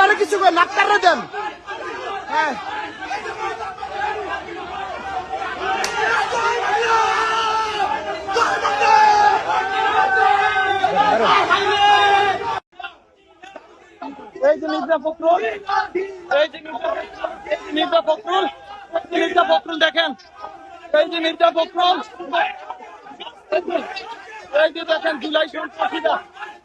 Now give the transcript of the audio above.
আপনারা কিছু ডাক্তাররা দেন। হ্যাঁ। এই যে এই যে দেখেন, এই যে মির্জা ফখরুল, এই যে দেখেন জুলাই সন্ত্রাসীরা